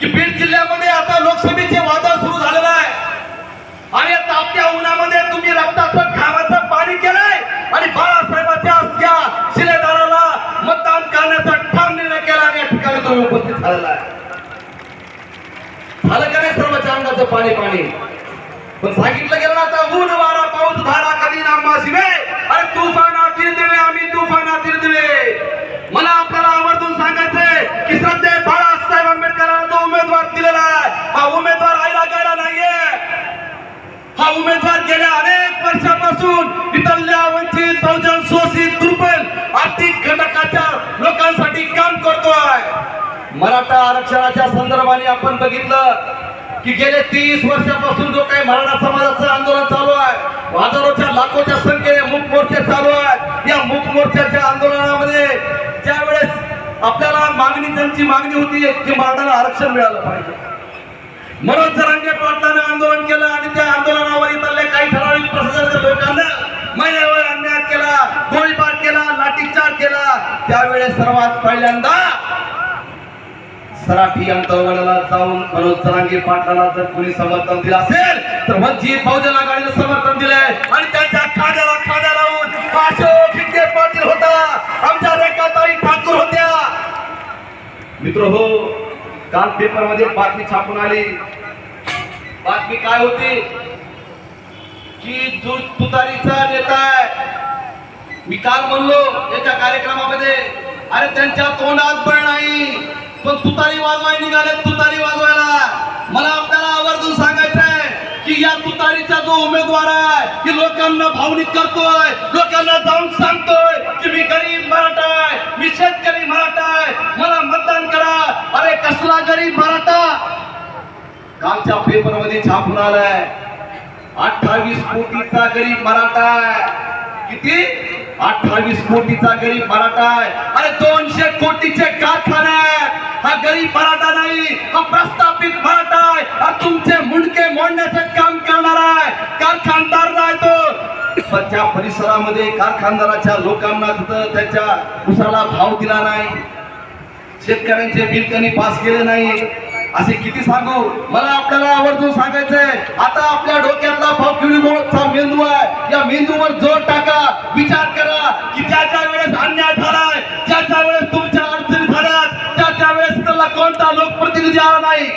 की बीड जिल्ह्यामध्ये आता लोकसभेचे वादळ सुरू झालेलं आहे. आणि या तापत्या उन्हामध्ये तुम्ही रक्ताचं घामाचं पाणी केलंय. आणि बाळासाहेबाच्या त्या शिलेदाराला मतदान करण्याचा ठाम निर्णय केला आणि या ठिकाणी तुम्ही उपस्थित झालेला आहे. झालं का नाही सर्वच्या अंगाचं पाणी पाणी? पण सांगितलं गेलं ना आता ऊन वारा पाऊस धारा कधी नामा शिवे अरे तुफानातील दिवे आम्ही तुफानातील दिवे मला आपल्याला आवर्जून सांगायचंय की सध्या बाळासाहेब आंबेडकरांना जो उमेदवार दिलेला आहे हा उमेदवार आईला गेला नाहीये हा उमेदवार गेल्या अनेक वर्षापासून इथल्या वंचित बहुजन शोषित दुर्बल आर्थिक घटकाच्या लोकांसाठी काम करतोय. मराठा आरक्षणाच्या संदर्भाने आपण बघितलं की गेले तीस वर्षापासून जो काही मराठा समाजाचं आंदोलन चालू आहे हजारोच्या लाखोच्या संख्येने मूक मोर्चे चालू आहेत या मूक मोर्चाच्या आंदोलनामध्ये ज्यावेळेस आपल्याला मागणी त्यांची मागणी होती की मराठाला आरक्षण मिळालं पाहिजे. मनोज जरांगे पाटलाने आंदोलन केलं आणि त्या आंदोलनावर इथल्या काही ठराविक प्रशासनाच्या लोकांना महिन्यावर अन्याय केला गोळीबार केला लाठीचार केला त्यावेळेस सर्वात पहिल्यांदा सराठी आंदोलनाला जाऊन मनोज जरांगे पाटलाला जर कोणी समर्थन दिलं असेल तर वंचित बहुजन आघाडीला समर्थन दिलंय. आणि त्यांच्या खाद्याला खाद्या लावून अशोक शिंदे पाटील होता. आमच्या रेखाताई ठाकूर होत्या. मित्र हो काल पेपरमध्ये बातमी छापून आली. बातमी काय होती? की जो तुतारीचा नेता आहे. मी काल म्हणलो एका कार्यक्रमामध्ये अरे त्यांच्या तोंडात बळ नाही. पण तुतारी वाजवाय निघाले तुतारी वाजवायला. मला आपल्याला आवर्जून सांगायचंय की या तुतारीचा जो उमेदवार आहे की लोकांना भावनिक करतोय. लोकांना जाऊन सांगतोय की मी गरीब मराठा आहे मी शेतकरी मराठा आहे. मला मतदान करा. अरे कसला गरीब मराठा? कालच्या पेपरमध्ये छापून आलाय. अठ्ठावीस कोटीचा गरीब मराठा आहे. किती? अठ्ठावीस कोटीचा गरीब मराठा आहे. अरे दोनशे कोटीचे कारखाने आहेत. हा गरीब मराठा नाही हा प्रस्थापित मराठा आहे. हा तुमचे मुंडके मोडण्याचे काम करणार आहे. कारखानदार नाही तो. त्या परिसरामध्ये कारखानदाराच्या लोकांना तिथं त्याच्या उसाला भाव दिला नाही शेतकऱ्यांचे बिल त्यांनी पास केले नाही असे किती सांगू? मला आपल्याला आवर्जून सांगायचंय आता आपल्या डोक्यातला भावकिळीचा मेंदू आहे. या मेंदूवर जोर टाका विचार करा की ज्या ज्या वेळेस अन्याय झालाय ज्या ज्या वेळेस तुमच्या अडचणी झाल्या त्या त्या वेळेस त्याला कोणता लोकप्रतिनिधी आला नाही?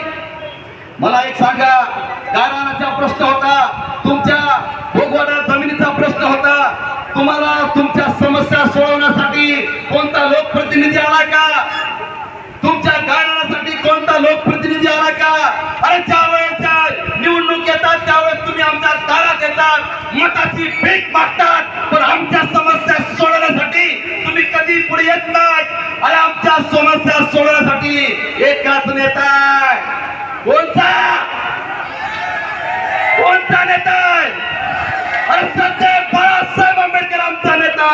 मला एक सांगा गाराणाचा प्रश्न होता तुमच्या भोगवाडा जमिनीचा प्रश्न होता. तुम्हाला तुमच्या समस्या सोडवण्यासाठी कोणता लोकप्रतिनिधी आला का? तुमच्या गाण्यासाठी कोणता लोकप्रतिनिधी आला का? अरे ज्या वेळेच्या निवडणूक येतात त्यावेळेस तुम्ही आमच्या दारात येतात मताची भीक मागतात. पण आमच्या समस्या सोडवण्यासाठी तुम्ही कधी पुढे येत नाही. अरे आमच्या समस्या सोडवण्यासाठी एकाच नेता कोणता कोणता नेता अरे सध्या बाळासाहेब आंबेडकर आमचा नेता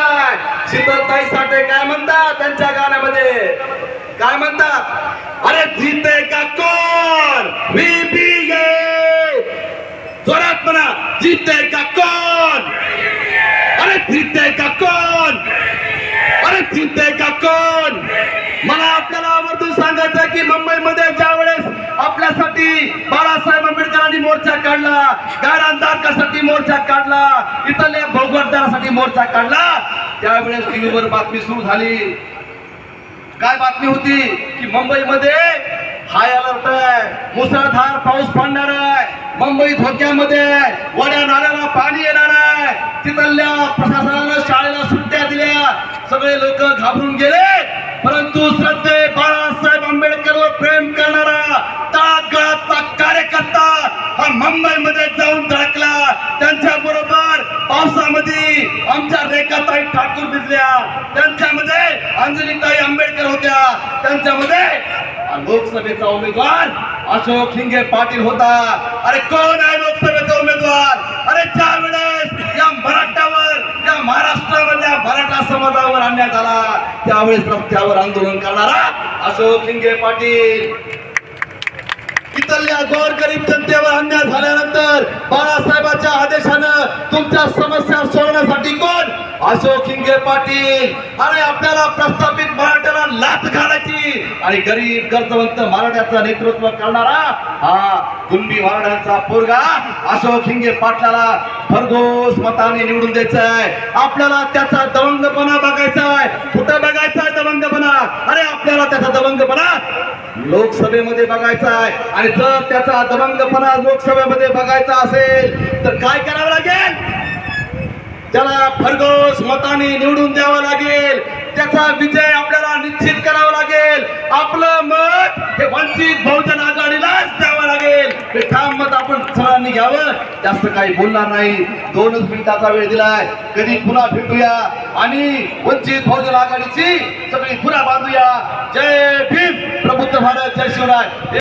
शीतलताई साठे काय म्हणतात त्यांच्या गाण्यामध्ये? काय म्हणतात? अरे जीते का कोण? बीबीए जोरात म्हणा. जीते का कोण? अरे जीते का कोण? अरे जीते का कोण? मला आपल्याला आवर्जून सांगायचं की मुंबईमध्ये ज्या वेळेस आपल्यासाठी बाळासाहेब आंबेडकरांनी मोर्चा काढला गायरानदारकासाठी मोर्चा काढला इथल्या भोगवटदारासाठी मोर्चा काढला त्यावेळेस टीव्हीवर बातमी सुरू झाली. काय बातमी होती की मुंबईमध्ये हाय अलर्ट आहे. मुसळधार पाऊस पडणार आहे. मुंबई धोक्यामध्ये वड्या नाल्याला पाणी येणार आहे. तिथल्या प्रशासनानं शाळेला सुट्ट्या दिल्या. सगळे लोक घाबरून गेले. परंतु श्रद्धे बाळासाहेब आंबेडकरला प्रेम करणारा तळागाळातला कार्यकर्ता हा मुंबईमध्ये जाऊन धडकला. त्यांच्या बरोबर पावसामध्ये आमच्या रेखाताई ठाकूर भिजल्या. त्यांच्या अंजलीताई आंबेडकर होत्या. त्यांच्यामध्ये लोकसभेचा उमेदवार अशोक हिंगे पाटील होता. अरे कोण आहे लोकसभेचा उमेदवार? अरे त्या वेळेस या मराठावर या महाराष्ट्रामधल्या मराठा समाजावर आणण्यात आला त्यावेळेस रस्त्यावर आंदोलन करणारा अशोक हिंगे पाटील. इथल्या गोरगरीब जनतेवर अन्याय झाल्यानंतर बाळासाहेबांच्या आदेशानं तुमच्या समस्या सोडवण्यासाठी कोण? अशोक हिंगे पाटील. अरे आपल्याला प्रस्थापित मराठ्याला लात घालायची. आणि गरीब गरजवंत मराठ्याचं नेतृत्व करणारा हा कुंभी मराठ्यांचा पोरगा अशोक हिंगे पाटलाला भरघोस मताने निवडून द्यायचंय. आपल्याला त्याचा दवंगपणा बघायचा आहे कुठं बघायचा आहे दवंगपणा? अरे आपल्याला त्याचा दवंगपणा लोकसभेमध्ये बघायचा आहे. आणि जर त्याचा दबंगपणा लोकसभेमध्ये बघायचा असेल तर काय करावं लागेल? त्याला फरगोस मताने निवडून द्यावं लागेल. त्याचा विजय आपल्याला निश्चित करावा लागेल. आपलं मत हे वंचित बहुजन आघाडीलाच हे ठाम मत आपण सरांनी घ्यावं. जास्त काही बोलणार नाही. दोनच मिनिटाचा वेळ दिलाय. कधी पुन्हा भेटूया. आणि वंचित बहुजन आघाडीची सगळी पुन्हा बांधूया. जय भीम. प्रबुद्ध भारत. जय शिवराय.